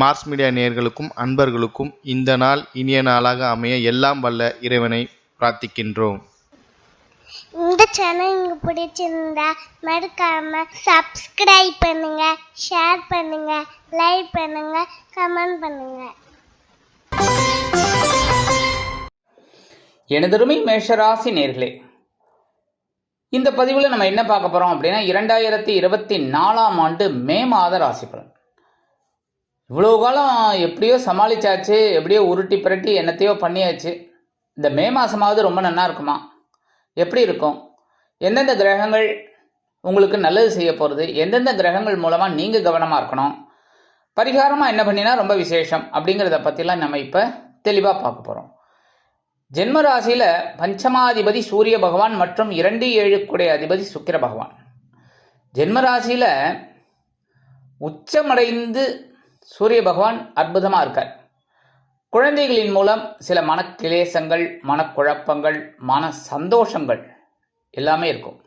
Mars media நேயர்களுக்கும் அன்பர்களுக்கும் இந்த நாள் இனிய நாளாக அமைய எல்லாம் வல்ல இறைவனை பிரார்த்திக்கின்றோம். இந்த சேனல் உங்களுக்கு பிடிச்சிருந்தா மறக்காம சப்ஸ்கிரைப் பண்ணுங்க ஷேர் பண்ணுங்க லைக் பண்ணுங்க கமெண்ட் பண்ணுங்க. எனதருமை மேஷராசி நேர்களே இந்த பதிவில் நம்ம என்ன பார்க்க போகிறோம் அப்படின்னா இரண்டாயிரத்தி இருபத்தி நாலாம் ஆண்டு மே மாத ராசி பலன் இவ்வளோ காலம் எப்படியோ சமாளிச்சாச்சு எப்படியோ உருட்டி பிரட்டி என்னத்தையோ பண்ணியாச்சு. இந்த மே மாதமாவது ரொம்ப நல்லா இருக்குமா? எப்படி இருக்கும்? எந்தெந்த கிரகங்கள் உங்களுக்கு நல்லது செய்ய போகிறது எந்தெந்த கிரகங்கள் மூலமாக நீங்கள் கவனமாக இருக்கணும்? பரிகாரமாக என்ன பண்ணினா ரொம்ப விசேஷம் அப்படிங்கிறத பற்றிலாம் நம்ம இப்போ தெளிவாக பார்க்க போகிறோம் ஜென்ம ராசியில் பஞ்சமாதிபதி சூரிய பகவான் மற்றும் இரண்டு ஏழுக்குடைய அதிபதி சுக்கிர பகவான். ஜென்ம ராசியில் உச்சமடைந்து சூரிய பகவான் அற்புதமாக இருக்கார். குழந்தைகளின் மூலம் சில மனக்கிலேசங்கள் மனக்குழப்பங்கள் மன சந்தோஷங்கள் எல்லாமே இருக்கும்.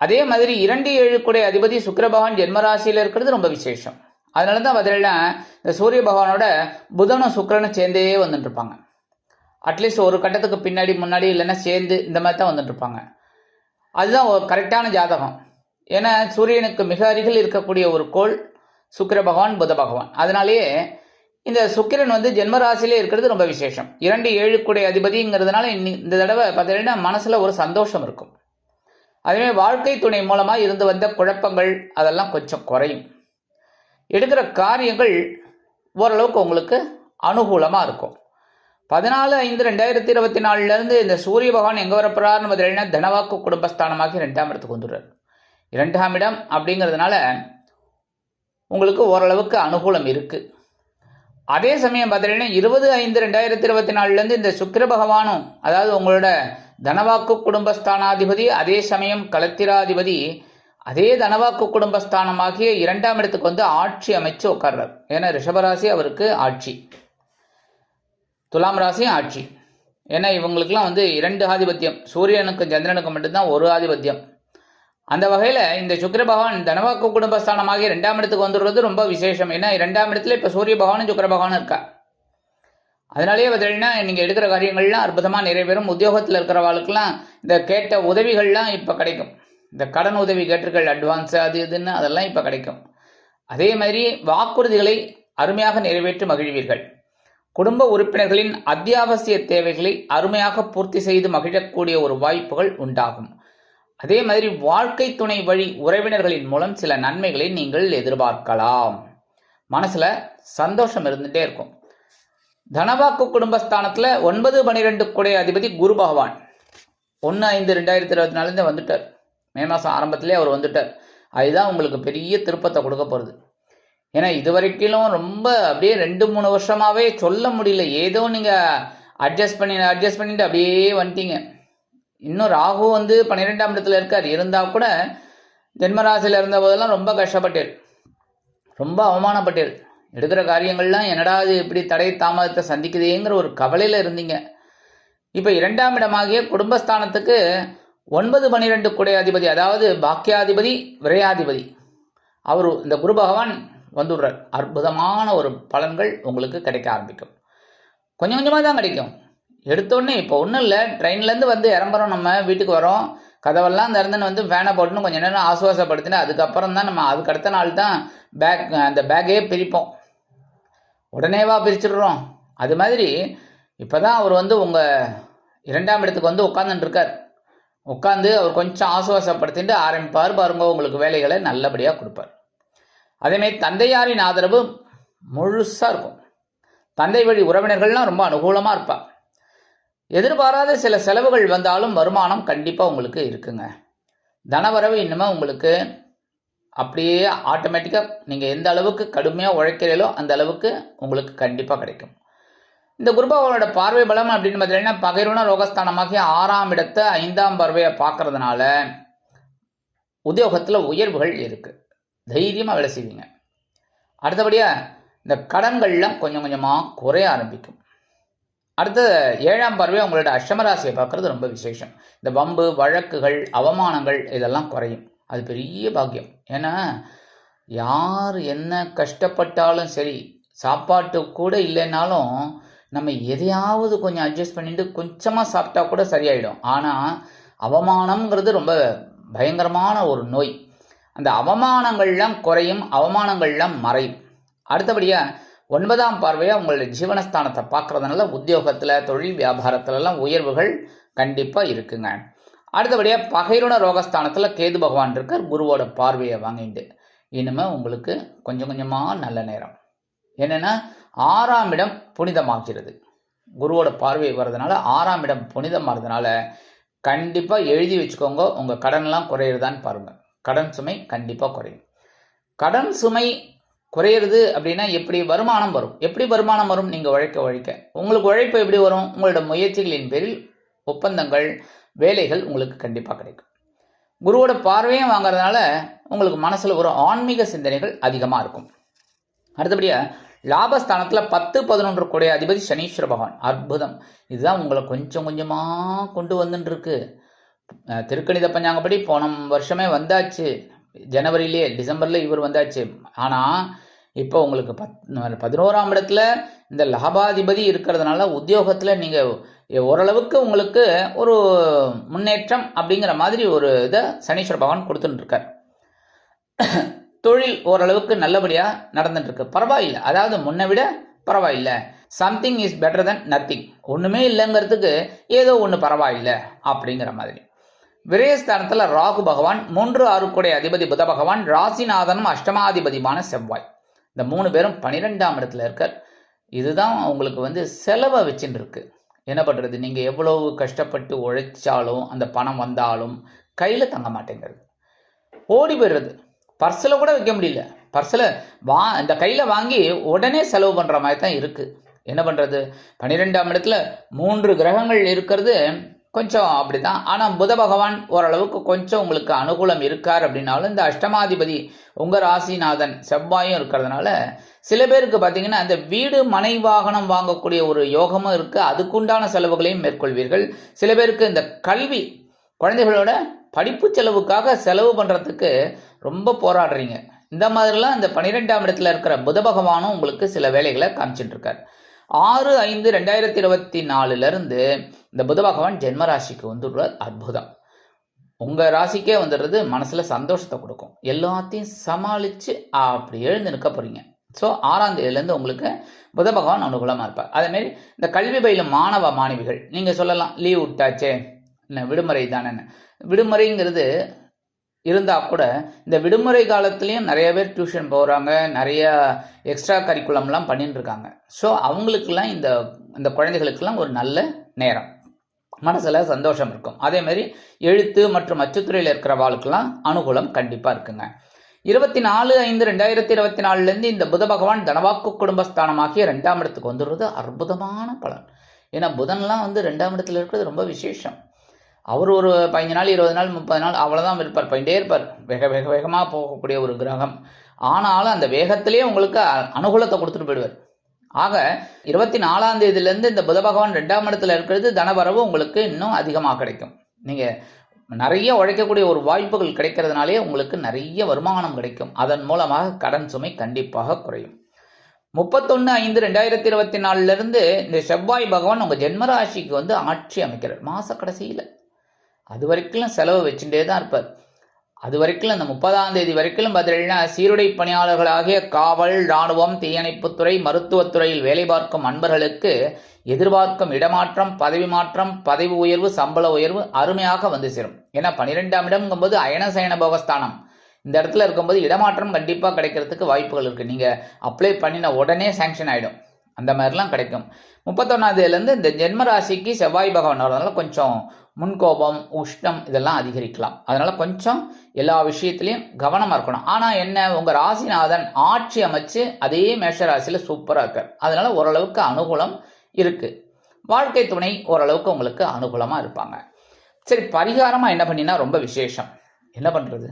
அதே மாதிரி இரண்டு ஏழுக்குடைய அதிபதி சுக்கிர பகவான் ஜென்மராசியில் இருக்கிறது ரொம்ப விசேஷம். அதனால தான் பதிலா இந்த சூரிய பகவானோட புதனும் சுக்கிரனும் சேர்ந்தே வந்துட்டு இருப்பாங்க அட்லீஸ்ட் ஒரு கட்டத்துக்கு பின்னாடி முன்னாடி இல்லைன்னா சேர்ந்து இந்த மாதிரி தான் வந்துட்டு இருப்பாங்க அதுதான் கரெக்டான ஜாதகம். ஏன்னா சூரியனுக்கு மிக அருகில் இருக்கக்கூடிய ஒரு கோள் சுக்கிர பகவான் புத பகவான். அதனாலேயே இந்த சுக்கிரன் வந்து ஜென்மராசிலே இருக்கிறது ரொம்ப விசேஷம். இரண்டு ஏழுக்குடைய அதிபதிங்கிறதுனால இன்னி- இந்த தடவை பார்த்தீங்கன்னா மனசில் ஒரு சந்தோஷம் இருக்கும். அதுவே வாழ்க்கை துணை மூலமாக இருந்து வந்த குழப்பங்கள் அதெல்லாம் கொஞ்சம் குறையும். எடுக்கிற காரியங்கள் ஓரளவுக்கு உங்களுக்கு அனுகூலமாக இருக்கும். பதினாலு ஐந்து ரெண்டாயிரத்தி இருபத்தி நாலுலேருந்து இந்த சூரிய பகவான் எங்கே வரப்போறாருன்னு பார்த்தீங்கன்னா தனவாக்கு குடும்பஸ்தானமாகி ரெண்டாம் இடத்துக்கு வந்துடுறார். இரண்டாம் இடம் அப்படிங்கிறதுனால உங்களுக்கு ஓரளவுக்கு அனுகூலம் இருக்கு. அதே சமயம் பார்த்தீங்கன்னா இருபது ஐந்து ரெண்டாயிரத்தி இருபத்தி நாலுலேருந்து இந்த சுக்கிர பகவானும் அதாவது உங்களோட தனவாக்கு குடும்பஸ்தானாதிபதி அதே சமயம் கலத்திராதிபதி அதே தனவாக்கு குடும்பஸ்தானமாகிய இரண்டாம் இடத்துக்கு வந்து ஆட்சி அமைச்சு உட்கார்றார். ஏன்னா ரிஷபராசி அவருக்கு ஆட்சி. துலாம் ராசியும் ஆட்சி. ஏன்னா இவங்களுக்குலாம் வந்து இரண்டு ஆதிபத்தியம். சூரியனுக்கும் சந்திரனுக்கும் மட்டும்தான் ஒரு ஆதிபத்தியம். அந்த வகையில் இந்த சுக்கர பகவான் தனவாக்கு குடும்பஸ்தானமாகி ரெண்டாம் இடத்துக்கு வந்துடுறது ரொம்ப விசேஷம். ஏன்னா இரண்டாம் இடத்துல இப்போ சூரிய பகவானும் சுக்கர பகவானும் இருக்கா அதனாலேயே பார்த்தீங்கன்னா நீங்கள் எடுக்கிற காரியங்கள்லாம் அற்புதமாக நிறைவேறும். உத்தியோகத்தில் இருக்கிறவாளுக்கெல்லாம் இந்த கேட்ட உதவிகள்லாம் இப்போ கிடைக்கும். இந்த கடன் உதவி கேட்டிருக்கள் அட்வான்ஸ் அது இதுன்னு அதெல்லாம் இப்போ கிடைக்கும். அதே மாதிரி வாக்குறுதிகளை அருமையாக நிறைவேற்றி மகிழ்வீர்கள். குடும்ப உறுப்பினர்களின் அத்தியாவசிய தேவைகளை அருமையாக பூர்த்தி செய்து மகிழக்கூடிய ஒரு வாய்ப்புகள் உண்டாகும். அதே மாதிரி வாழ்க்கை துணை வழி உறவினர்களின் மூலம் சில நன்மைகளை நீங்கள் எதிர்பார்க்கலாம். மனசுல சந்தோஷம் இருந்துட்டே இருக்கும். தனவாக்கு குடும்பஸ்தானத்தில் ஒன்பது பனிரெண்டு குடை அதிபதி குரு பகவான். ஒன்று ஐந்து ரெண்டாயிரத்தி இருபத்தி நாலுலேருந்து வந்துட்டார். மே மாதம் ஆரம்பத்திலே அவர் வந்துட்டார். அதுதான் உங்களுக்கு பெரிய திருப்பத்தை கொடுக்க போகிறது ஏன்னா இது வரைக்கும் ரொம்ப அப்படியே ரெண்டு மூணு வருஷமாகவே சொல்ல முடியல. ஏதோ நீங்கள் அட்ஜஸ்ட் பண்ணி அட்ஜஸ்ட் பண்ணிட்டு அப்படியே வந்துட்டீங்க. இன்னும் ராகு வந்து பன்னிரெண்டாம் இடத்துல இருக்கார். இருந்தால் கூட ஜென்மராசியில் இருந்த போதெல்லாம் ரொம்ப கஷ்டப்பட்டேன் ரொம்ப அவமானப்பட்டேன் எடுக்கிற காரியங்கள்லாம் என்னடா இது இப்படி தடை தாமதத்தை சந்திக்குதேங்கிற ஒரு கவலையில் இருந்தீங்க. இப்போ இரண்டாம் இடமாகிய குடும்பஸ்தானத்துக்கு ஒன்பது பன்னிரெண்டு குடை அதிபதி அதாவது பாக்கியாதிபதி விரையாதிபதி. அவர் இந்த குரு பகவான் வந்துடுறார். அற்புதமான ஒரு பலன்கள் உங்களுக்கு கிடைக்க ஆரம்பிக்கும். கொஞ்சம் கொஞ்சமாக தான் கிடைக்கும். எடுத்தோடனே இப்போ ஒன்றும் இல்லை. ட்ரெயின்லேருந்து வந்து இறம்புறோம் நம்ம வீட்டுக்கு வரோம். கதவெல்லாம் திறந்துன்னு வந்து ஃபேனை போட்டுன்னு கொஞ்சம் நேரம் ஆசுவாசப்படுத்தினு அதுக்கப்புறம் தான் நம்ம அதுக்கு அடுத்த நாள் தான் பேக் அந்த பேக்கே பிரிப்போம். உடனேவா பிரிச்சிடுறோம். அது மாதிரி இப்போ தான் அவர் வந்து உங்கள் இரண்டாம் இடத்துக்கு வந்து உட்காந்துட்டுருக்கார் உட்காந்து அவர் கொஞ்சம் ஆசுவாசப்படுத்திட்டு ஆரம்பிப்பார். பாருங்க உங்களுக்கு வேலைகளை நல்லபடியாக கொடுப்பார். அதேமாதிரி தந்தையாரின் ஆதரவு முழுசாக இருக்கும். தந்தை வழி உறவினர்கள்லாம் ரொம்ப அனுகூலமாக இருப்பாள் எதிர்பாராத சில செலவுகள் வந்தாலும் வருமானம் கண்டிப்பாக உங்களுக்கு இருக்குங்க. தனவரவு இன்னுமே உங்களுக்கு அப்படியே ஆட்டோமேட்டிக்காக நீங்கள் எந்த அளவுக்கு கடுமையாக உழைக்கிறீங்களோ அந்த அளவுக்கு உங்களுக்கு கண்டிப்பாக கிடைக்கும். இந்த குருபாவோட பார்வை பலம் அப்படின்னு பார்த்தீங்கன்னா பகைருண ரோகஸ்தானமாகிய ஆறாம் இடத்தை ஐந்தாம் பார்வையை பார்க்கறதுனால உத்தியோகத்தில் உயர்வுகள் இருக்குது தைரியமாக வேலை செய்வீங்க. அடுத்தபடியாக இந்த கடன்கள்லாம் கொஞ்சம் கொஞ்சமாக குறைய ஆரம்பிக்கும். அடுத்த ஏழாம் பார்வை உங்களோட அஷ்டமராசியை பார்க்குறது ரொம்ப விசேஷம். இந்த வம்பு வழக்குகள் அவமானங்கள் இதெல்லாம் குறையும். அது பெரிய பாக்கியம். ஏன்னா யார் என்ன கஷ்டப்பட்டாலும் சரி சாப்பாட்டு கூட இல்லைன்னாலும் நம்ம எதையாவது கொஞ்சம் அட்ஜஸ்ட் பண்ணிட்டு கொஞ்சமாக சாப்பிட்டா கூட சரியாயிடும். ஆனால் அவமானம்ங்கிறது ரொம்ப பயங்கரமான ஒரு நோய். அந்த அவமானங்கள்லாம் குறையும் அவமானங்கள்லாம் மறையும். அடுத்தபடியாக ஒன்பதாம் பார்வையாக உங்களுடைய ஜீவனஸ்தானத்தை பார்க்குறதுனால உத்தியோகத்தில் தொழில் வியாபாரத்துலலாம் உயர்வுகள் கண்டிப்பாக இருக்குங்க. அடுத்தபடியாக பகைருண ரோகஸ்தானத்தில் கேது பகவான் இருக்கார் குருவோட பார்வையை வாங்கிட்டு. இனிமே உங்களுக்கு கொஞ்சம் கொஞ்சமாக நல்ல நேரம். என்னென்னா ஆறாம் இடம் புனிதமாகிறது. குருவோட பார்வை வர்றதுனால ஆறாம் இடம் புனிதமாகிறதுனால கண்டிப்பாக எழுதி வச்சுக்கோங்க உங்கள் கடன்லாம் குறையிறதான்னு பாருங்கள் கடன் சுமை கண்டிப்பாக குறையும். கடன் சுமை குறையிறது அப்படின்னா எப்படி வருமானம் வரும்? எப்படி வருமானம் வரும்? நீங்கள் உழைக்க உழைக்க. உங்களுக்கு உழைப்பு எப்படி வரும்? உங்களோட முயற்சிகளின் பேரில் ஒப்பந்தங்கள் வேலைகள் உங்களுக்கு கண்டிப்பாக கிடைக்கும். குருவோட பார்வையும் வாங்குறதுனால உங்களுக்கு மனசில் ஒரு ஆன்மீக சிந்தனைகள் அதிகமாக இருக்கும். அடுத்தபடியாக லாபஸ்தானத்தில் பத்து பதினொன்று கூடிய அதிபதி சனீஸ்வர பகவான். அற்புதம். இதுதான் உங்களை கொஞ்சம் கொஞ்சமாக கொண்டு வந்துட்டுருக்கு திருக்கணித பஞ்சாங்கப்படி போன வருஷமே வந்தாச்சு. ஜனவரியிலே டிசம்பரில் இவர் வந்தாச்சு. ஆனால் இப்போ உங்களுக்கு பத் பதினோராம் இடத்துல இந்த லாபாதிபதி இருக்கிறதுனால உத்தியோகத்தில் நீங்கள் ஓரளவுக்கு உங்களுக்கு ஒரு முன்னேற்றம் அப்படிங்கிற மாதிரி ஒரு இதை சனீஸ்வர பகவான் கொடுத்துட்டுருக்கார். தொழில் ஓரளவுக்கு நல்லபடியாக நடந்துட்டுருக்கு. பரவாயில்லை. அதாவது முன்னை விட பரவாயில்லை. Something is better than nothing ஒன்றுமே இல்லைங்கிறதுக்கு ஏதோ ஒன்று பரவாயில்லை அப்படிங்கிற மாதிரி. விரயஸ்தானத்தில் ராகு பகவான் மூன்று ஆறுக்குடைய அதிபதி புத பகவான் ராசிநாதனும் அஷ்டமாதிபதிமான செவ்வாய். இந்த மூணு பேரும் பனிரெண்டாம் இடத்துல இருக்கார். இதுதான் அவங்களுக்கு வந்து செலவை வச்சுட்டு இருக்கு என்ன பண்ணுறது நீங்கள் எவ்வளவு கஷ்டப்பட்டு உழைச்சாலும் அந்த பணம் வந்தாலும் கையில் தங்க மாட்டேங்கிறது. ஓடி போயிடுறது. பர்ஸில் கூட வைக்க முடியல. பர்ஸில் வா இந்த கையில் வாங்கி உடனே செலவு பண்ணுற மாதிரி தான் இருக்குது என்ன பண்ணுறது பன்னிரெண்டாம் இடத்துல மூன்று கிரகங்கள் இருக்கிறது. கொஞ்சம் அப்படிதான். ஆனால் புத பகவான் ஓரளவுக்கு கொஞ்சம் உங்களுக்கு அனுகூலம் இருக்கார் அப்படின்னாலும் இந்த அஷ்டமாதிபதி உங்கள் ராசிநாதன் செவ்வாயும் இருக்கிறதுனால சில பேருக்கு பார்த்தீங்கன்னா அந்த வீடு மனை வாகனம் வாங்கக்கூடிய ஒரு யோகமும் இருக்குது அதுக்குண்டான செலவுகளையும் மேற்கொள்வீர்கள். சில பேருக்கு இந்த கல்வி குழந்தைகளோட படிப்பு செலவுக்காக செலவு பண்ணுறதுக்கு ரொம்ப போராடுறீங்க. இந்த மாதிரிலாம் இந்த பன்னிரெண்டாம் இடத்துல இருக்கிற புத பகவானும் உங்களுக்கு சில வேலைகளை காமிச்சிட்டு இருக்கார். ஆறு ஐந்து ரெண்டாயிரத்தி இருபத்தி நாலுலேருந்து இந்த புத பகவான் ஜென்ம ராசிக்கு வந்துடுறார் அற்புதம். உங்கள் ராசிக்கே வந்துடுறது மனசில் சந்தோஷத்தை கொடுக்கும். எல்லாத்தையும் சமாளித்து அப்படி எழுந்து நிற்க போகிறீங்க ஸோ ஆறாம் தேதியிலேருந்து உங்களுக்கு புத பகவான் அனுகூலமாக இருப்பார். அதேமாரி இந்த கல்வி பயிலும் மாணவ மாணவிகள் நீங்கள் சொல்லலாம் லீவ் விட்டாச்சே என்ன விடுமுறை தானேன்னு. விடுமுறைங்கிறது இருந்தால் கூட இந்த விடுமுறை காலத்துலேயும் நிறைய பேர் டியூஷன் போகிறாங்க நிறைய எக்ஸ்ட்ரா கரிக்குலம்லாம் பண்ணிட்டு இருக்காங்க ஸோ அவங்களுக்கெல்லாம் இந்த இந்த குழந்தைகளுக்கெல்லாம் ஒரு நல்ல நேரம். மனசில் சந்தோஷம் இருக்கும். அதே மாதிரி எழுத்து மற்றும் அச்சுத்துறையில் இருக்கிறவாளுக்கெல்லாம் அனுகூலம் கண்டிப்பாக இருக்குங்க. இருபத்தி நாலு ஐந்து ரெண்டாயிரத்தி இருபத்தி நாலுலேருந்து இந்த புத பகவான் தனவாக்கு குடும்பஸ்தானமாகிய ரெண்டாம் இடத்துக்கு வந்துடுறது அற்புதமான பலன். ஏன்னா புதன்லாம் வந்து ரெண்டாம் இடத்துல இருக்கிறது ரொம்ப விசேஷம். அவர் ஒரு பதினஞ்சு நாள் இருபது நாள் முப்பது நாள் அவ்வளோதான் இருப்பார் போயிட்டே இருப்பார். வேக வேக வேகமாக போகக்கூடிய ஒரு கிரகம். ஆனாலும் அந்த வேகத்திலே உங்களுக்கு அனுகூலத்தை கொடுத்துட்டு போயிடுவார். ஆக இருபத்தி நாலாம் தேதியிலேருந்து இந்த புத பகவான் ரெண்டாம் இடத்துல இருக்கிறது தனவரவு உங்களுக்கு இன்னும் அதிகமாக கிடைக்கும். நீங்கள் நிறைய உழைக்கக்கூடிய ஒரு வாய்ப்புகள் கிடைக்கிறதுனாலே உங்களுக்கு நிறைய வருமானம் கிடைக்கும். அதன் மூலமாக கடன் சுமை கண்டிப்பாக குறையும். முப்பத்தொன்று ஐந்து ரெண்டாயிரத்தி இருபத்தி நாலுலேருந்து இந்த செவ்வாய் பகவான் உங்கள் ஜென்மராசிக்கு வந்து ஆட்சி அமைக்கிறார். மாத கடைசியில். அது வரைக்கும் செலவு வச்சுட்டே தான் இருப்பார். அது வரைக்கும் அந்த முப்பதாம் தேதி வரைக்கும் பார்த்தீங்கன்னா சீருடை பணியாளர்களாகிய காவல் இராணுவம் தீயணைப்புத்துறை மருத்துவத்துறையில் வேலை பார்க்கும் அன்பர்களுக்கு எதிர்பார்க்கும் இடமாற்றம் பதவி மாற்றம் பதவி உயர்வு சம்பள உயர்வு அருமையாக வந்து சேரும். ஏன்னா பன்னிரெண்டாம் இடம்ங்கும்போது அயனசயன போகஸ்தானம் இந்த இடத்துல இருக்கும்போது இடமாற்றம் கண்டிப்பாக கிடைக்கிறதுக்கு வாய்ப்புகள் இருக்குது நீங்கள் அப்ளை பண்ணின உடனே சேங்ஷன் ஆகிடும் அந்த மாதிரிலாம் கிடைக்கும். முப்பத்தொன்னாவதுலேருந்து இந்த ஜென்ம ராசிக்கு செவ்வாய் பகவான் வரதுனால கொஞ்சம் முன்கோபம் உஷ்ணம் இதெல்லாம் அதிகரிக்கலாம். அதனால கொஞ்சம் எல்லா விஷயத்துலையும் கவனமாக இருக்கணும். ஆனால் என்ன உங்கள் ராசிநாதன் ஆட்சி அமைச்சு அதே மேஷ ராசியில் சூப்பராக இருக்கார். அதனால ஓரளவுக்கு அனுகூலம் இருக்குது வாழ்க்கை துணை ஓரளவுக்கு உங்களுக்கு அனுகூலமாக இருப்பாங்க. சரி பரிகாரமாக என்ன பண்ணினா ரொம்ப விசேஷம். என்ன பண்ணுறது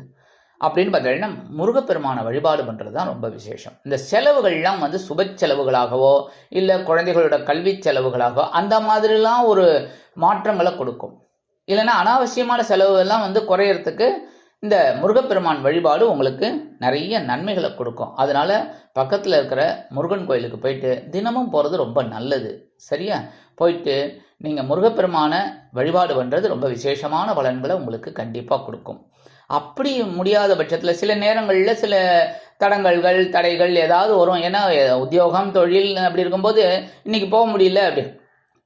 அப்படின்னு பார்த்தீங்கன்னா முருகப்பெருமானை வழிபாடு பண்ணுறது தான் ரொம்ப விசேஷம். இந்த செலவுகள்லாம் வந்து சுப செலவுகளாகவோ இல்லை குழந்தைகளோட கல்வி செலவுகளாகவோ அந்த மாதிரிலாம் ஒரு மாற்றங்களை கொடுக்கும். இல்லைன்னா அனாவசியமான செலவுகள்லாம் வந்து குறையறதுக்கு இந்த முருகப்பெருமான் வழிபாடு உங்களுக்கு நிறைய நன்மைகளை கொடுக்கும். அதனால பக்கத்தில் இருக்கிற முருகன் கோயிலுக்கு போயிட்டு தினமும் போகிறது ரொம்ப நல்லது. சரியா? போயிட்டு நீங்கள் முருகப்பெருமான வழிபாடு பண்ணுறது ரொம்ப விசேஷமான பலன்களை உங்களுக்கு கண்டிப்பாக கொடுக்கும். அப்படி முடியாத பட்சத்தில் சில நேரங்களில் சில தடங்கல்கள் தடைகள் ஏதாவது வரும். ஏன்னா உத்தியோகம் தொழில் அப்படி இருக்கும்போது இன்றைக்கி போக முடியல அப்படி.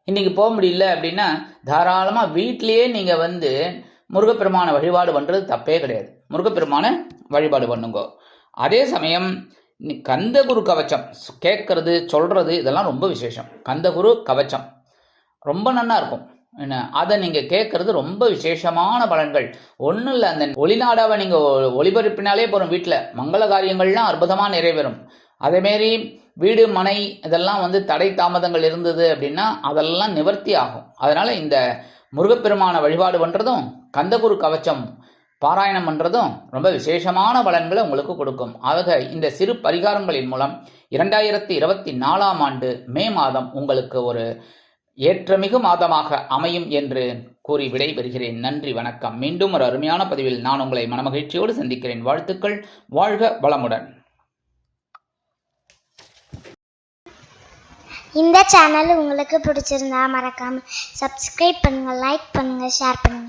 இன்றைக்கி போக முடியல அப்படின்னா தாராளமாக வீட்டிலேயே நீங்கள் வந்து முருகப்பெருமான வழிபாடு பண்ணுறது தப்பே கிடையாது. முருகப்பெருமான வழிபாடு பண்ணுங்க. அதே சமயம் நீ கந்தகுரு கவச்சம் கேட்கறது சொல்கிறது இதெல்லாம் ரொம்ப விசேஷம். கந்தகுரு கவச்சம். ரொம்ப நன்னா இருக்கும். என்ன? அதை நீங்கள் கேட்குறது ரொம்ப விசேஷமான பலன்கள். ஒன்றும் இல்லை அந்த ஒளிநாடாவை நீங்கள் ஒளிபரப்பினாலே போகிறோம் வீட்டில் மங்கள காரியங்கள்லாம் அற்புதமாக நிறைவேறும். அதேமாரி வீடு மனை இதெல்லாம் வந்து தடை தாமதங்கள் இருந்தது அப்படின்னா அதெல்லாம் நிவர்த்தி ஆகும். அதனால் இந்த முருகப்பெருமான வழிபாடு பண்ணுறதும் கந்தகுரு கவச்சம் பாராயணம் பண்ணுறதும் ரொம்ப விசேஷமான பலன்களை உங்களுக்கு கொடுக்கும். ஆக இந்த சிறு பரிகாரங்களின் மூலம் இரண்டாயிரத்தி இருபத்தி நாலாம் ஆண்டு மே மாதம் உங்களுக்கு ஒரு ஏற்றமிகு மாதமாக அமையும் என்று கூறி விடைபெறுகிறேன். நன்றி வணக்கம். மீண்டும் ஒரு அருமையான பதிவில் நான் உங்களை மனமகிழ்ச்சியோடு சந்திக்கிறேன். வாழ்த்துக்கள். வாழ்க வளமுடன். இந்த சேனல் உங்களுக்கு பிடிச்சிருந்தா மறக்காம சப்ஸ்கிரைப் பண்ணுங்க லைக் பண்ணுங்க ஷேர் பண்ணுங்க.